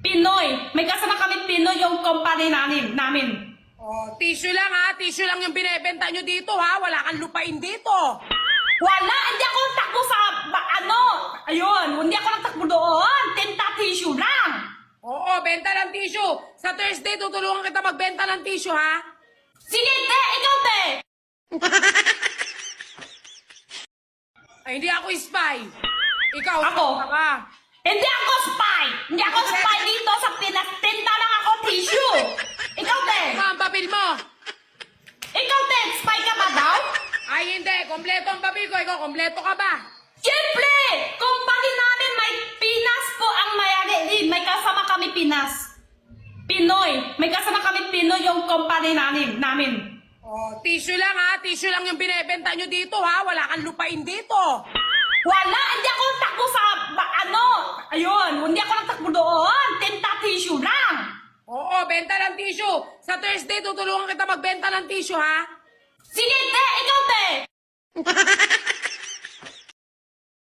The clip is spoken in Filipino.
Pinoy. May kasama kami Pinoy yung company namin. namin. Oh, tissue lang ha. Tissue lang yung binebenta nyo dito ha. Wala kang lupain dito. Wala! Hindi ako takbo sa, ba, ano, ayun, hindi ako nagtakbo doon. Tinta tissue lang. Oo, benta ng tissue. Sa Thursday, tutulungan kita magbenta ng tissue ha. Sige, te, ikaw, te. Ay, hindi ako spy. Ikaw, Ako? spy ka. Hindi ako spy. Hindi ako spy dito sa Pinas. Tinta lang ako tissue. Ikaw, te. Ano ang papel mo? Ikaw, te, spy ka ba daw? Ay, hindi. Kompleto ang papel ko. Ikaw, kompleto ka ba? Siyempre! Company namin may Pinas po ang mayari. May kasama kami Pinas. Pinoy. May kasama kami Pinoy yung company namin. namin. Oh, tissue lang ha. Tissue lang yung binebenta nyo dito ha. Wala kang lupain dito. Wala! Hindi ako takbo sa, ba, ano, ayun, hindi ako nagtakbo doon. Tinta tissue lang. Oo, benta ng tissue. Sa Thursday, tutulungan kita magbenta ng tissue ha. Sige, te.